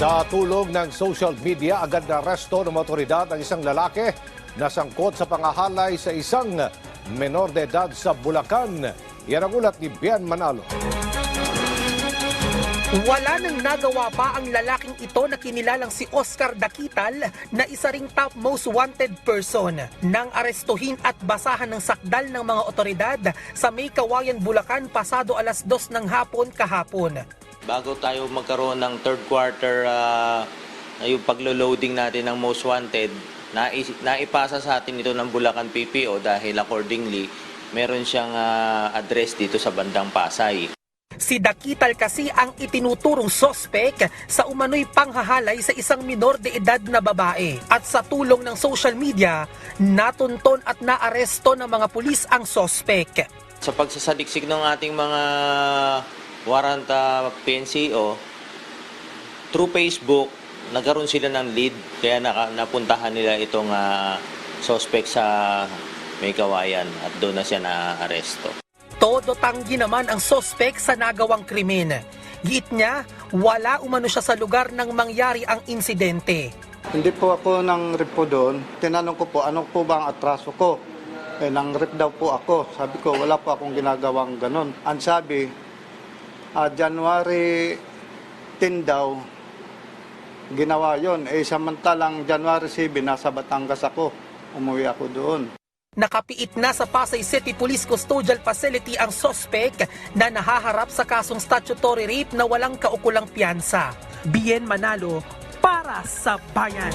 Sa tulong ng social media, agad na aresto ng otoridad ang isang lalaki na sangkot sa pangahalay sa isang menor de edad sa Bulacan. Yan ang ulat ni Bian Manalo. Wala nang nagawa pa ang lalaking ito na kinilalang si Oscar Dakital na isa ring top most wanted person nang arestuhin at basahan ng sakdal ng mga otoridad sa May Kawayan, Bulacan pasado alas dos ng hapon kahapon. Bago tayo magkaroon ng third quarter, ah, yung paglo-loading natin ng most wanted, nais- naipasa sa atin ito ng Bulacan PPO dahil accordingly, meron siyang ah, address dito sa bandang Pasay. Si Dakital kasi ang itinuturong sospek sa umano'y panghahalay sa isang minor de edad na babae. At sa tulong ng social media, natunton at naaresto ng mga pulis ang sospek. Sa pagsasaliksik ng ating mga warrant ah, PNCO, through Facebook, nagkaroon sila ng lead kaya naka, napuntahan nila itong ah, suspect sa May Kawayan at doon na siya na-aresto. Todo tanggi naman ang sospek sa nagawang krimen. Giit niya, wala umano siya sa lugar nang mangyari ang insidente. Hindi po ako nang rip po doon. Tinanong ko po, ano po ba ang atraso ko? Eh, nang rip daw po ako. Sabi ko, wala po akong ginagawang ganon. Ang sabi, ah, January 10 daw, ginawa yon. Eh, samantalang January 7, nasa Batangas ako. Umuwi ako doon. Nakapiit na sa Pasay City Police Custodial Facility ang sospek na nahaharap sa kasong statutory rape na walang kaukulang piyansa. Bien Manalo para sa bayan.